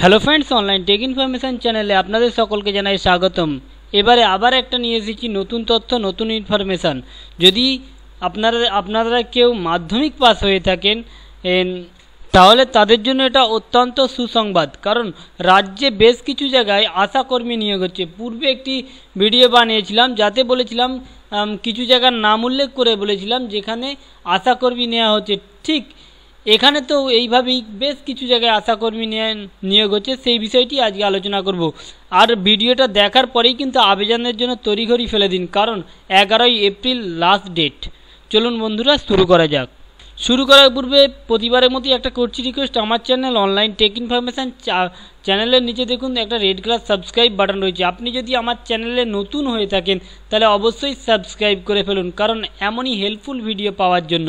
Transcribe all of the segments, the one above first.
Hello friends online tech information চ্যানেলে আপনাদের সকলকে জানাই স্বাগতম। এবারে আবার একটা নিয়ে এসেছি নতুন তথ্য, নতুন ইনফরমেশান যদি আপনারা আপনারা কেউ মাধ্যমিক পাস হয়ে থাকেন তাহলে তাদের জন্য এটা অত্যন্ত সুসংবাদ। কারণ রাজ্যে বেশ কিছু জায়গায় আশাকর্মী নিয়োগ হচ্ছে। পূর্বে একটি ভিডিও বানিয়েছিলাম, যাতে বলেছিলাম কিছু জায়গার নাম উল্লেখ করে বলেছিলাম, যেখানে আশাকর্মী নেওয়া হচ্ছে। ঠিক এখানে তো এইভাবেই বেশ কিছু জায়গায় আশাকর্মী নিয়ে নিয়োগ হচ্ছে, সেই বিষয়টি আজকে আলোচনা করব। আর ভিডিওটা দেখার পরেই কিন্তু আবেদনের জন্য তড়িঘড়ি ফেলে দিন, কারণ এগারোই এপ্রিল লাস্ট ডেট চলুন বন্ধুরা, শুরু করা যাক। শুরু করার পূর্বে প্রতিবারের মতোই একটা করছি রিকোয়েস্ট আমার চ্যানেল অনলাইন টেক ইনফরমেশান চ্যানেলের নিচে দেখুন একটা রেড কালার সাবস্ক্রাইব বাটন রয়েছে। আপনি যদি আমার চ্যানেলে নতুন হয়ে থাকেন, তাহলে অবশ্যই সাবস্ক্রাইব করে ফেলুন, কারণ এমনই হেল্পফুল ভিডিও পাওয়ার জন্য।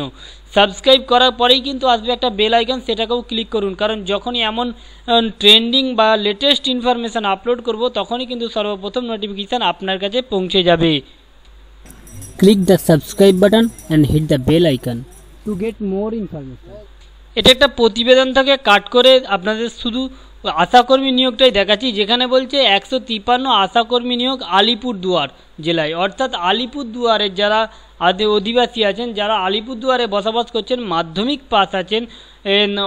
সাবস্ক্রাইব করার পরেই কিন্তু আসবে একটা বেল আইকন সেটাকেও ক্লিক করুন, কারণ যখনই এমন ট্রেন্ডিং বা লেটেস্ট ইনফরমেশান আপলোড করব, তখনই কিন্তু সর্বপ্রথম নোটিফিকেশান আপনার কাছে পৌঁছে যাবে। Click the subscribe button and hit the bell icon to get more information. এটা একটা প্রতিবেদন থেকে কাট করে আপনাদের শুধু আশাকর্মী নিয়োগটাই দেখাচ্ছি, যেখানে বলছে একশো তিপ্পান্ন আশাকর্মী নিয়োগ আলিপুরদুয়ার জেলায়। অর্থাৎ আলিপুরদুয়ারের যারা আদে অধিবাসী আছেন, যারা আলিপুরদুয়ারে বসবাস করছেন, মাধ্যমিক পাস আছেন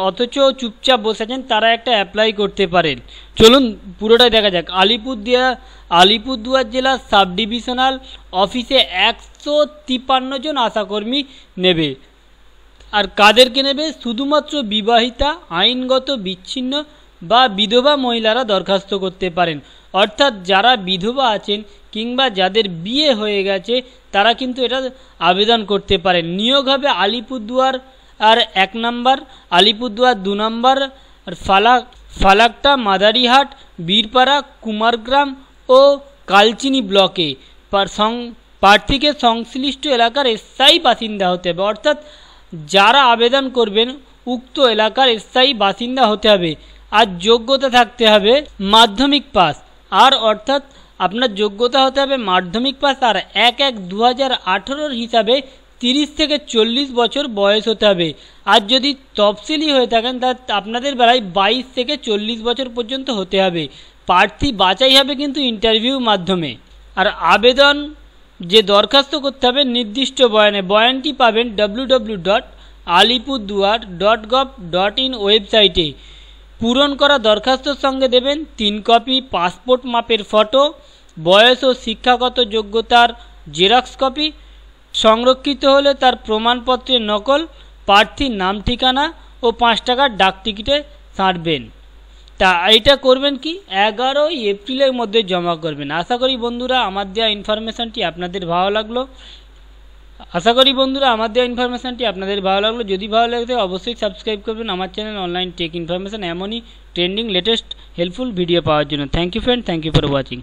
অথচ চুপচাপ বসে আছেন, তারা একটা অ্যাপ্লাই করতে পারেন। চলুন, পুরোটাই দেখা যাক। আলিপুরদুয়ার আলিপুরদুয়ার জেলার সাব ডিভিশনাল অফিসে একশো তিপ্পান্ন জন আশাকর্মী নেবে। আর কাদেরকে নেবে শুধুমাত্র বিবাহিতা, আইনগত বিচ্ছিন্ন বা বিধবা মহিলারা দরখাস্ত করতে পারেন। অর্থাৎ যারা বিধবা আছেন কিংবা যাদের বিয়ে হয়ে গেছে, তারা কিন্তু এটা আবেদন করতে পারেন। নিয়োগ হবে আলিপুরদুয়ার আর এক নাম্বার, আলিপুরদুয়ার দু নাম্বার, আর ফালাক, ফালাকটা মাদারিহাট, বীরপাড়া, কুমারগ্রাম ও কালচিনি ব্লকে। প্রার্থীকে সংশ্লিষ্ট এলাকার স্থায়ী বাসিন্দা হতে হবে। অর্থাৎ যারা আবেদন করবেন, উক্ত এলাকার স্থায়ী বাসিন্দা হতে হবে। আর যোগ্যতা থাকতে হবে মাধ্যমিক পাস। আর অর্থাৎ আপনার যোগ্যতা হতে হবে মাধ্যমিক পাস। আর এক এক দু হাজার আঠেরোর হিসাবে তিরিশ থেকে চল্লিশ বছর বয়স হতে হবে। আর যদি তফসিলি হয়ে থাকেন, তা আপনাদের বেলায় বাইশ থেকে চল্লিশ বছর পর্যন্ত হতে হবে। প্রার্থী বাছাই হবে কিন্তু ইন্টারভিউর মাধ্যমে। আর আবেদন যে দরখাস্ত করতে হবে নির্দিষ্ট বয়ানে। বয়ানটি পাবেন W dot Alipurduar dot gov dot in ওয়েবসাইটে। পূরণ করা দরখাস্তর সঙ্গে দেবেন তিন কপি পাসপোর্ট মাপের ফটো, বয়স ও শিক্ষাগত যোগ্যতার জেরক্স কপি, সংরক্ষিত হলে তার প্রমাণপত্রের নকল, প্রার্থীর নাম ঠিকানা ও পাঁচ টাকার ডাক টিকিটে ছাঁটবেন তা এটা করবেন কি? এগারোই এপ্রিলের মধ্যে জমা করবেন। আশা করি বন্ধুরা, আমার দেওয়া ইনফরমেশানটি আপনাদের ভালো লাগল। আশা করি বন্ধুরা, আমার দেওয়া ইনফরমেশানটি আপনাদের ভালো লাগল। যদি ভালো লাগে অবশ্যই সাবস্ক্রাইব করবেন আমার চ্যানেল অনলাইন টেক ইনফরমেশান এমনই ট্রেন্ডিং লেটেস্ট হেল্পফুল ভিডিও পাওয়ার জন্য। Thank you friend thank you for watching